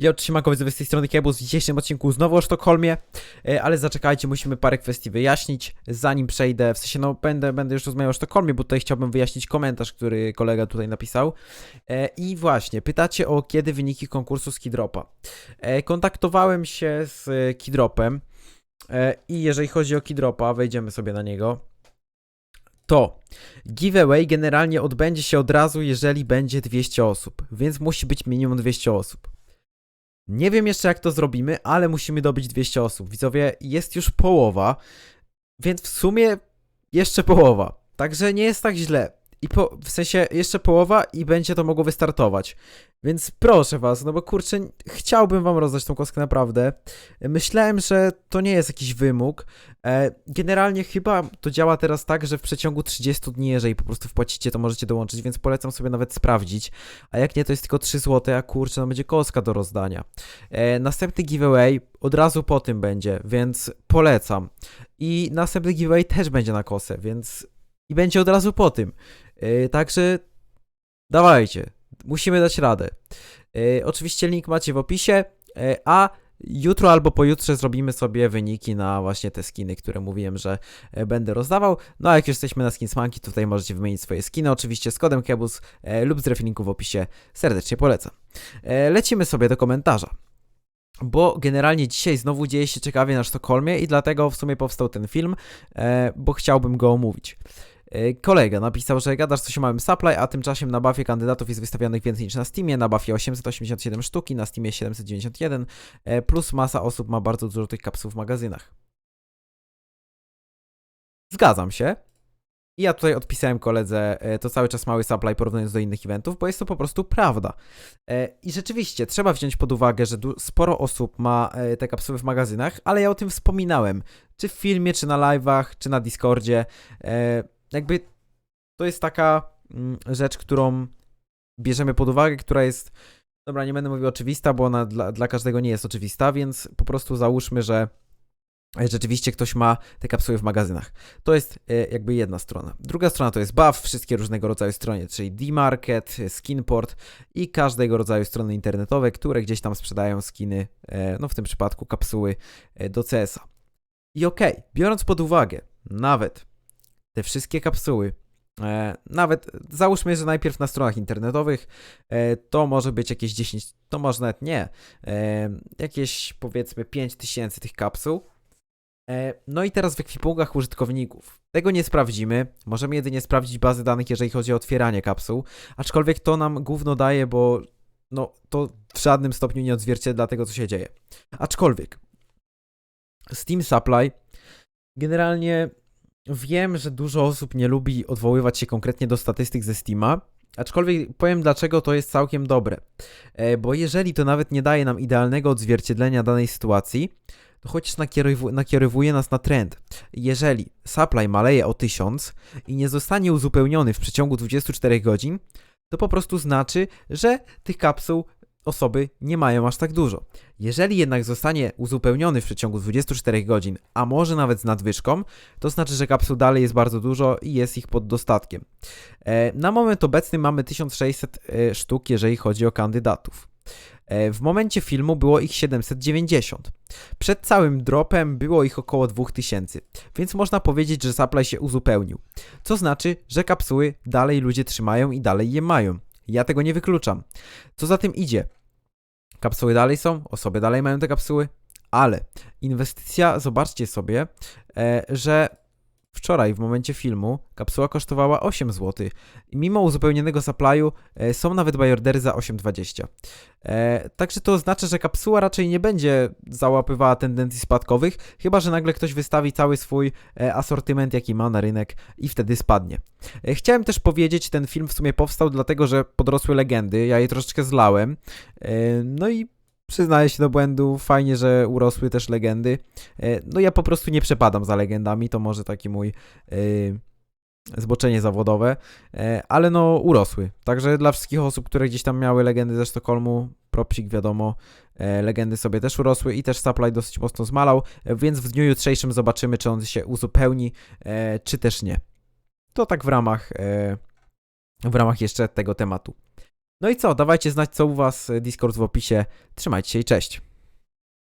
Ja trzymakowy z tej strony Kebus w dzisiejszym odcinku znowu o Sztokholmie, e, ale zaczekajcie, musimy parę kwestii wyjaśnić, zanim przejdę, w sensie no będę, będę już rozmawiał o Sztokholmie, bo tutaj chciałbym wyjaśnić komentarz, który kolega tutaj napisał. E, I właśnie, pytacie o kiedy wyniki konkursu z Kidropa. E, Kontaktowałem się z Kidropem i jeżeli chodzi o Kidropa, wejdziemy sobie na niego, to giveaway generalnie odbędzie się od razu, jeżeli będzie 200 osób, więc musi być minimum 200 osób. Nie wiem jeszcze jak to zrobimy, ale musimy dobyć 200 osób. Widzowie, jest już połowa, więc w sumie jeszcze połowa. Także nie jest tak źle. I po, w sensie jeszcze połowa i będzie to mogło wystartować. Więc proszę was, no bo kurczę, chciałbym wam rozdać tą kostkę naprawdę. Myślałem, że to nie jest jakiś wymóg. E, generalnie chyba to działa teraz tak, że w przeciągu 30 dni, jeżeli po prostu wpłacicie, to możecie dołączyć, więc polecam sobie nawet sprawdzić. A jak nie, to jest tylko 3 zł, a kurczę, no będzie kostka do rozdania. E, następny giveaway od razu po tym będzie, więc polecam. I następny giveaway też będzie na kosę, więc i będzie od razu po tym. E, także dawajcie, musimy dać radę. E, oczywiście link macie w opisie, e, a jutro albo pojutrze zrobimy sobie wyniki na właśnie te skiny, które mówiłem, że będę rozdawał. No a jak już jesteśmy na Skinsmanki, tutaj możecie wymienić swoje skiny, oczywiście z kodem Kebus lub z refilinku w opisie. Serdecznie polecam. Lecimy sobie do komentarza. Bo generalnie dzisiaj znowu dzieje się ciekawie na Sztokholmie i dlatego w sumie powstał ten film, bo chciałbym go omówić. E, Kolega napisał, że gadasz coś o małym supply, a tymczasem na buffie kandydatów jest wystawionych więcej niż na Steamie, na buffie 887 sztuki, na Steamie 791, e, plus masa osób ma bardzo dużo tych kapsuł w magazynach. Zgadzam się. I ja tutaj odpisałem koledze, e, to cały czas mały supply porównując do innych eventów, bo jest to po prostu prawda. I rzeczywiście trzeba wziąć pod uwagę, że sporo osób ma te kapsuły w magazynach, ale ja o tym wspominałem, czy w filmie, czy na live'ach, czy na Discordzie. Jakby to jest taka mm, rzecz, którą bierzemy pod uwagę, która jest, dobra, nie będę mówił oczywista, bo ona dla, dla każdego nie jest oczywista, więc po prostu załóżmy, że rzeczywiście ktoś ma te kapsuły w magazynach. To jest e, jakby jedna strona. Druga strona to jest buff, wszystkie różnego rodzaju strony, czyli D-Market, Skinport i każdego rodzaju strony internetowe, które gdzieś tam sprzedają skiny, e, no w tym przypadku kapsuły e, do CS-a. I okej, biorąc pod uwagę nawet te wszystkie kapsuły, e, nawet załóżmy, że najpierw na stronach internetowych e, to może być jakieś 10, to może nawet nie, e, jakieś powiedzmy 5000 tych kapsuł. No i teraz w ekwipunkach użytkowników. Tego nie sprawdzimy. Możemy jedynie sprawdzić bazy danych, jeżeli chodzi o otwieranie kapsuł. Aczkolwiek to nam gówno daje, bo no, to w żadnym stopniu nie odzwierciedla tego, co się dzieje. Aczkolwiek Steam Supply generalnie wiem, że dużo osób nie lubi odwoływać się konkretnie do statystyk ze Steama. Aczkolwiek powiem dlaczego to jest całkiem dobre. E, Bo jeżeli to nawet nie daje nam idealnego odzwierciedlenia danej sytuacji, to chociaż nakierowu- nakierowuje nas na trend. Jeżeli supply maleje o 1000 i nie zostanie uzupełniony w przeciągu 24 godzin, to po prostu znaczy, że tych kapsuł osoby nie mają aż tak dużo. Jeżeli jednak zostanie uzupełniony w przeciągu 24 godzin, a może nawet z nadwyżką, to znaczy, że kapsuł dalej jest bardzo dużo i jest ich pod dostatkiem. E, Na moment obecny mamy 1600 e, sztuk, jeżeli chodzi o kandydatów. E, W momencie filmu było ich 790. Przed całym dropem było ich około 2000, więc można powiedzieć, że supply się uzupełnił. Co znaczy, że kapsuły dalej ludzie trzymają i dalej je mają. Ja tego nie wykluczam. Co za tym idzie? Kapsuły dalej są, osoby dalej mają te kapsuły, ale inwestycja, zobaczcie sobie, e, że wczoraj w momencie filmu kapsuła kosztowała 8 zł i mimo uzupełnionego supply'u e, są nawet bajordery za 8,20. E, także to oznacza, że kapsuła raczej nie będzie załapywała tendencji spadkowych, chyba że nagle ktoś wystawi cały swój e, asortyment, jaki ma na rynek i wtedy spadnie. E, chciałem też powiedzieć, ten film w sumie powstał dlatego, że podrosły legendy, ja je troszeczkę zlałem, e, no i przyznaję się do błędu, fajnie, że urosły też legendy. E, No ja po prostu nie przepadam za legendami, to może taki mój e, zboczenie zawodowe, e, ale no urosły. Także dla wszystkich osób, które gdzieś tam miały legendy ze Sztokholmu, propsik wiadomo, legendy sobie też urosły i też supply dosyć mocno zmalał, więc w dniu jutrzejszym zobaczymy, czy on się uzupełni, czy też nie. To tak w ramach, w ramach jeszcze tego tematu. No i co, dawajcie znać co u was, Discord w opisie. Trzymajcie się i cześć.